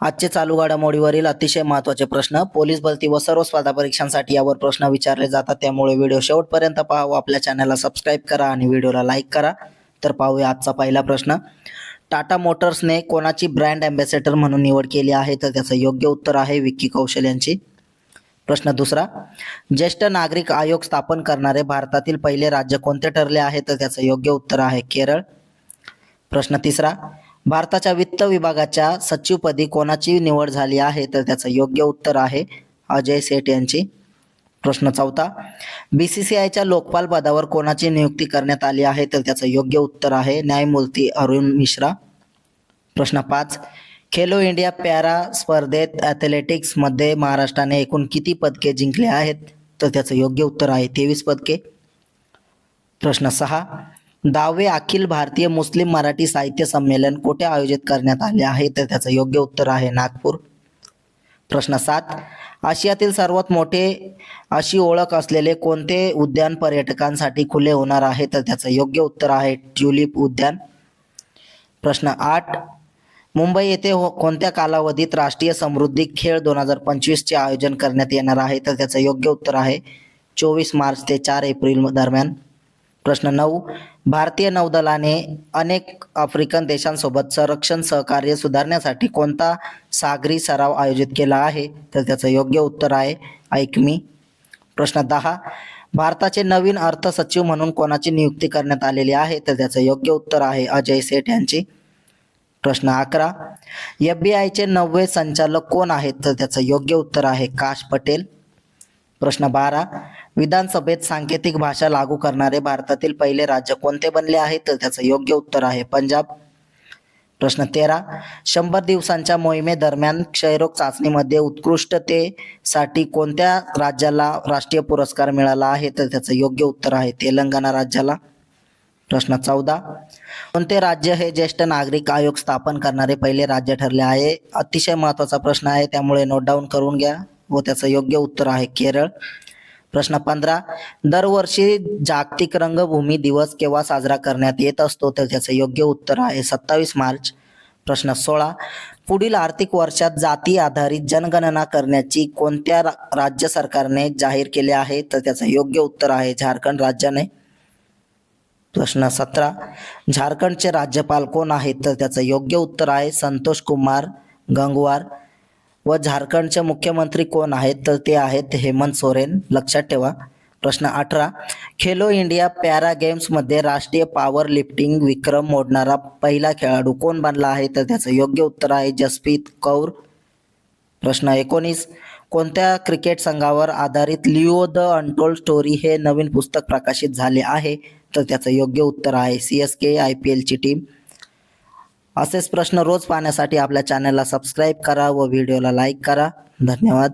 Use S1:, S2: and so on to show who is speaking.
S1: आजचे चालू घडामोडीवरील अतिशय महत्त्वाचे प्रश्न पोलीस भरती व सर्व स्पर्धा परीक्षांसाठी यावर प्रश्न विचारले जातात. त्यामुळे व्हिडिओ शेवटपर्यंत पहा व आपल्या चॅनलला सबस्क्राईब करा आणि व्हिडिओला लाईक करा. तर पाहूया आजचा पहिला प्रश्न. टाटा मोटर्सने कोणाची ब्रँड अँबॅसेडर म्हणून निवड केली आहे? तर त्याचं योग्य उत्तर आहे विक्की कौशल यांची. प्रश्न दुसरा. ज्येष्ठ नागरिक आयोग स्थापन करणारे भारतातील पहिले राज्य कोणते ठरले आहे? तर त्याचं योग्य उत्तर आहे केरळ. प्रश्न तिसरा. भारताच्या वित्त विभागाच्या सचिवपदी कोणाची निवड झाली आहे? तर त्याचं योग्य उत्तर आहे अजय सेठ यांची. प्रश्न चौथा. बी सी सी आयच्या लोकपाल पदावर कोणाची नियुक्ती करण्यात आली आहे? तर त्याचं योग्य उत्तर आहे न्यायमूर्ती अरुण मिश्रा. प्रश्न पाच. खेलो इंडिया पॅरा स्पर्धेत ॲथलेटिक्समध्ये महाराष्ट्राने एकूण किती पदके जिंकले आहेत? तर त्याचं योग्य उत्तर आहे तेवीस पदके. प्रश्न सहा. दहावे अखिल भारतीय मुस्लिम मराठी साहित्य संमेलन कुठे आयोजित करण्यात आले आहे? तर त्याचं योग्य उत्तर आहे नागपूर. प्रश्न सात. आशियातील सर्वात मोठे अशी ओळख असलेले कोणते उद्यान पर्यटकांसाठी खुले होणार आहे? तर त्याचं योग्य उत्तर आहे ट्युलिप उद्यान. प्रश्न आठ. मुंबई येथे हो कोणत्या कालावधीत राष्ट्रीय समृद्धी खेळ दोन हजार पंचवीसचे आयोजन करण्यात येणार आहे? तर त्याचं योग्य उत्तर आहे चोवीस मार्च ते चार एप्रिल दरम्यान. प्रश्न नऊ. भारतीय नौदलाने अनेक आफ्रिकन देशांसोबत संरक्षण सहकार्य सुधारण्यासाठी कोणता सागरी सराव आयोजित केला आहे? तर त्याचं योग्य उत्तर आहे ऐक मी. प्रश्न दहा. भारताचे नवीन अर्थ सचिव म्हणून कोणाची नियुक्ती करण्यात आलेली आहे? तर त्याचं योग्य उत्तर आहे अजय सेठ यांची. प्रश्न अकरा. एफ बी आयचे नववे संचालक कोण आहेत? तर त्याचं योग्य उत्तर आहे काश पटेल. प्रश्न बारा. विधानसभेत सांकेतिक भाषा लागू करणारे भारतातील पहिले राज्य कोणते बनले आहे? तर त्याचं योग्य उत्तर आहे पंजाब. प्रश्न तेरा. शंभर दिवसांच्या मोहिमेदरम्यान क्षयरोग चाचणीमध्ये उत्कृष्टतेसाठी कोणत्या राज्याला राष्ट्रीय पुरस्कार मिळाला आहे? तर त्याचं योग्य उत्तर आहे तेलंगणा राज्याला. प्रश्न चौदा. कोणते राज्य हे ज्येष्ठ नागरिक आयोग स्थापन करणारे पहिले राज्य ठरले आहे? अतिशय महत्त्वाचा प्रश्न आहे त्यामुळे नोट डाऊन करून घ्या. व त्याचं योग्य उत्तर आहे केरळ. प्रश्न पंधरा दरवर्षी जागतिक रंगभूमी दिवस केव्हा साजरा करण्यात येत असतो? तर त्याचं योग्य उत्तर आहे सत्तावीस मार्च. प्रश्न सोळा पुढील आर्थिक वर्षात जाती आधारित जनगणना करण्याची कोणत्या रा- राज्य सरकारने जाहीर केले आहे? तर त्याचं योग्य उत्तर आहे झारखंड राज्याने. प्रश्न सतरा झारखंडचे राज्यपाल कोण आहेत? तर त्याचं योग्य उत्तर आहे संतोष कुमार गंगवार. व झारखंडचे मुख्यमंत्री कोण आहेत तर ते आहेत हेमंत सोरेन. लक्षात ठेवा. प्रश्न अठरा. खेलो इंडिया पॅरा गेम्समध्ये राष्ट्रीय पॉवर लिफ्टिंग विक्रम मोडणारा पहिला खेळाडू कोण बनला आहे? तर त्याचं योग्य उत्तर आहे जसप्रीत कौर. प्रश्न एकोणीस. कोणत्या क्रिकेट संघावर आधारित लिओ द अनटोल्ड स्टोरी हे नवीन पुस्तक प्रकाशित झाले आहे? तर त्याचं योग्य उत्तर आहे C S K I P एलची team असेच प्रश्न रोज पाहण्यासाठी आपल्या चॅनलला सबस्क्राईब करा व व्हिडिओला लाईक करा. धन्यवाद.